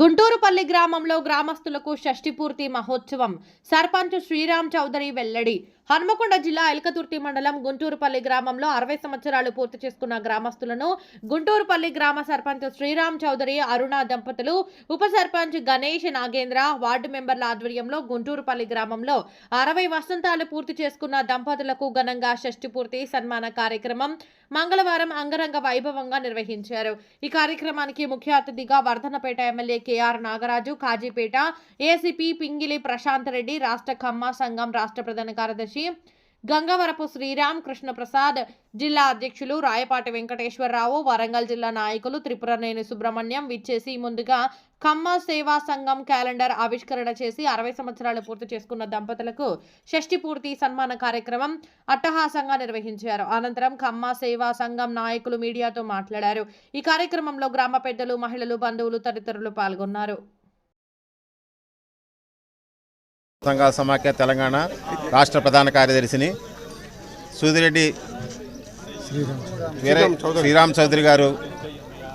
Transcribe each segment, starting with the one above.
గుంటూరుపల్లి గ్రామంలో గ్రామస్తులకు షష్ఠి పూర్తి మహోత్సవం. సర్పంచ్ శ్రీరామ్ చౌదరి వెల్లడి. హన్మకొండ జిల్లా ఎలకతుర్తి మండలం గుంటూరుపల్లి గ్రామంలో అరవై సంవత్సరాలు పూర్తి చేసుకున్న గ్రామస్తులను గుంటూరుపల్లి గ్రామ సర్పంచ్ శ్రీరామ్ చౌదరి అరుణ దంపతులు ఉప సర్పంచ్ గణేష్ నాగేంద్ర వార్డు మెంబర్ల ఆధ్వర్యంలో గుంటూరుపల్లి గ్రామంలో అరవై వసంతాలు పూర్తి చేసుకున్న దంపతులకు ఘనంగా షష్టి పూర్తి సన్మాన కార్యక్రమం మంగళవారం అంగరంగ వైభవంగా నిర్వహించారు. ఈ కార్యక్రమానికి ముఖ్య అతిథిగా Wardhannapet MLA KR Nagaraju Kazipet ACP Pingili Prashanth Reddy రాష్ట్ర ఖమ్మా సంఘం రాష్ట్ర ప్రధాన కార్యదర్శి గంగవరపు శ్రీరామ్ కృష్ణప్రసాద్ జిల్లా అధ్యక్షులు రాయపాటి వెంకటేశ్వరరావు వరంగల్ జిల్లా నాయకులు త్రిపురనేని సుబ్రహ్మణ్యం విచ్చేసి ముందుగా ఖమ్మ సేవా సంఘం క్యాలెండర్ ఆవిష్కరణ చేసి అరవై సంవత్సరాలు పూర్తి చేసుకున్న దంపతులకు షష్ఠి పూర్తి సన్మాన కార్యక్రమం అట్టహాసంగా నిర్వహించారు. అనంతరం కమ్మ సేవా సంఘం నాయకులు మీడియాతో మాట్లాడారు. ఈ కార్యక్రమంలో గ్రామ పెద్దలు మహిళలు బంధువులు తదితరులు పాల్గొన్నారు. సంఘాల సమాఖ్య తెలంగాణ రాష్ట్ర ప్రధాన కార్యదర్శిని సూదిరెడ్డి శ్రీరామ్ చౌదరి. గారు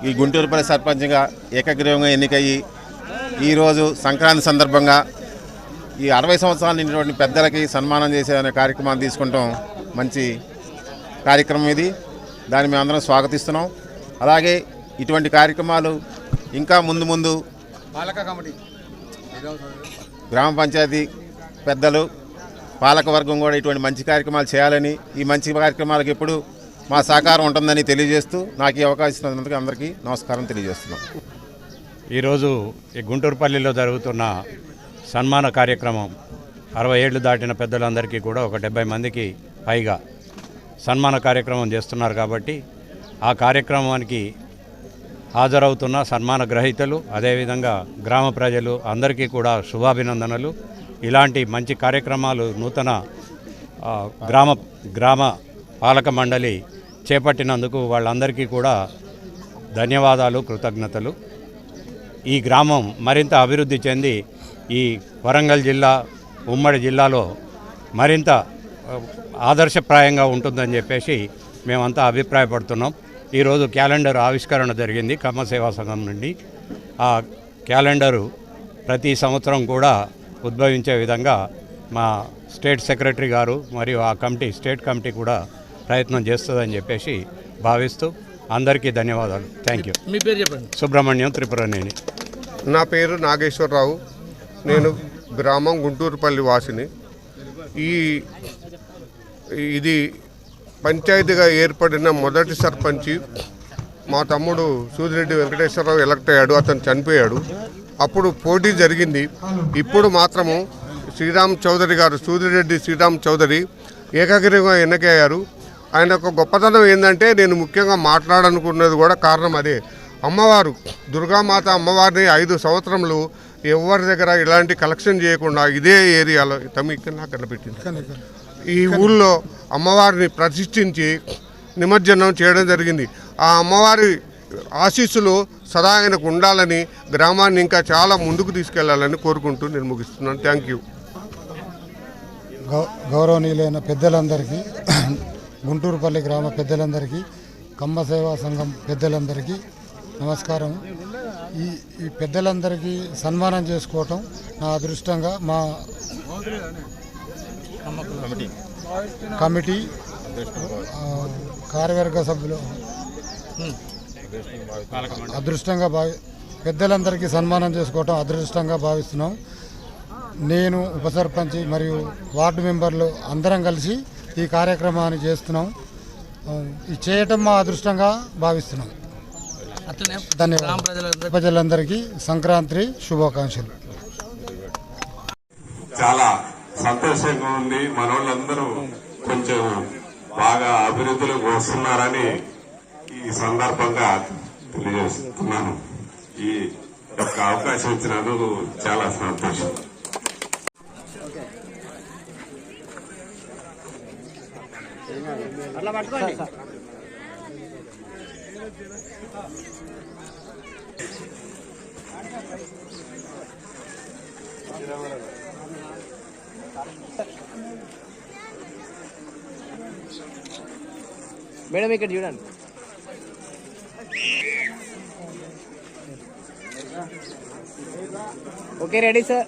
ఈ గుంటూరుపల్లి సర్పంచ్గా ఏకగ్రీవంగా ఎన్నికయ్యి ఈరోజు సంక్రాంతి సందర్భంగా ఈ అరవై సంవత్సరాలు నిండినటువంటి పెద్దలకి సన్మానం చేసే అనే కార్యక్రమాన్ని తీసుకుంటాం. మంచి కార్యక్రమం ఇది. దాన్ని మేమందరం స్వాగతిస్తున్నాం. అలాగే ఇటువంటి కార్యక్రమాలు ఇంకా ముందు ముందు పాలక కమిటీ. గ్రామ పంచాయతీ పెద్దలు పాలకవర్గం కూడా ఇటువంటి మంచి కార్యక్రమాలు చేయాలని ఈ మంచి కార్యక్రమాలకు ఎప్పుడు మా సహకారం ఉంటుందని తెలియజేస్తూ నాకు ఈ అవకాశం ఇచ్చినందుకు అందరికీ నమస్కారం తెలియజేస్తున్నాం. ఈరోజు ఈ గుంటూరుపల్లిలో జరుగుతున్న సన్మాన కార్యక్రమం అరవై ఏళ్ళు దాటిన పెద్దలందరికీ కూడా ఒక డెబ్బై మందికి పైగా సన్మాన కార్యక్రమం చేస్తున్నారు కాబట్టి ఆ కార్యక్రమానికి హాజరవుతున్న సన్మాన గ్రహీతలు అదేవిధంగా గ్రామ ప్రజలు అందరికీ కూడా శుభాభినందనలు. ఇలాంటి మంచి కార్యక్రమాలు నూతన గ్రామ గ్రామ పాలక మండలి చేపట్టినందుకు వాళ్ళందరికీ కూడా ధన్యవాదాలు కృతజ్ఞతలు. ఈ గ్రామం మరింత అభివృద్ధి చెంది ఈ వరంగల్ జిల్లా ఉమ్మడి జిల్లాలో మరింత ఆదర్శప్రాయంగా ఉంటుందని చెప్పేసి మేమంతా అభిప్రాయపడుతున్నాం. ఈరోజు క్యాలెండర్ ఆవిష్కరణ జరిగింది కమ్మ సేవా సంఘం నుండి. ఆ క్యాలెండరు ప్రతి సంవత్సరం కూడా ఉద్భవించే విధంగా మా స్టేట్ సెక్రటరీ గారు మరియు ఆ కమిటీ స్టేట్ కమిటీ కూడా ప్రయత్నం చేస్తుందని చెప్పేసి భావిస్తూ అందరికీ ధన్యవాదాలు. థ్యాంక్ యూ మీ పేరు చెప్పండి. సుబ్రహ్మణ్యం త్రిపురనేని. నా పేరు నాగేశ్వరరావు. నేను గ్రామం గుంటూరుపల్లి వాసిని. ఈ ఇది పంచాయతీగా ఏర్పడిన మొదటి సర్పంచి మా తమ్ముడు సూదిరెడ్డి వెంకటేశ్వరరావు ఎలక్ట్ అయ్యాడు అతను చనిపోయాడు. అప్పుడు పోటీ జరిగింది. ఇప్పుడు మాత్రము శ్రీరామ్ చౌదరి గారు సూదిరెడ్డి శ్రీరామ్ చౌదరి ఏకగ్రీవంగా ఎన్నికయ్యారు. ఆయన ఒక గొప్పతనం ఏంటంటే నేను ముఖ్యంగా మాట్లాడాలనుకున్నది కూడా కారణం అదే. అమ్మవారు దుర్గామాత అమ్మవారిని ఐదు సంవత్సరములు ఎవరి దగ్గర ఇలాంటి కలెక్షన్ చేయకుండా ఇదే ఏరియాలో తమ ఇక్కడ నాకు కనిపెట్టింది. ఈ ఊళ్ళో అమ్మవారిని ప్రతిష్ఠించి నిమజ్జనం చేయడం జరిగింది. ఆ అమ్మవారి ఆశీస్సులు సదా ఆయనకు ఉండాలని గ్రామాన్ని ఇంకా చాలా ముందుకు తీసుకెళ్ళాలని కోరుకుంటూ నేను ముగిస్తున్నాను థ్యాంక్ యూ గౌ గౌరవనీయులైన పెద్దలందరికీ గుంటూరుపల్లి గ్రామ పెద్దలందరికీ కమ్మ సేవా సంఘం పెద్దలందరికీ నమస్కారం. ఈ ఈ పెద్దలందరికీ సన్మానం చేసుకోవటం నా అదృష్టంగా మా కమిటీ కార్యవర్గ సభ్యులు అదృష్టంగా భావి పెద్దలందరికీ సన్మానం చేసుకోవటం అదృష్టంగా భావిస్తున్నాం. నేను ఉప సర్పంచ్ మరియు వార్డు మెంబర్లు అందరం కలిసి ఈ కార్యక్రమాన్ని చేస్తున్నాం. ఇది చేయటం మా అదృష్టంగా భావిస్తున్నాం. ధన్యవాదాలు. ప్రజలందరూ ప్రజలందరికీ సంక్రాంతి శుభాకాంక్షలు. చాలా సంతోషంగా ఉంది మనోళ్ళందరూ కొంచెం బాగా అభివృద్ధిలోకి వస్తున్నారని ఈ సందర్భంగా తెలియజేస్తున్నాను. ఈ యొక్క అవకాశం ఇచ్చినందుకు చాలా సంతోషం. మేడం ఇక్కడ చూడండి ఓకే రెడీ సార్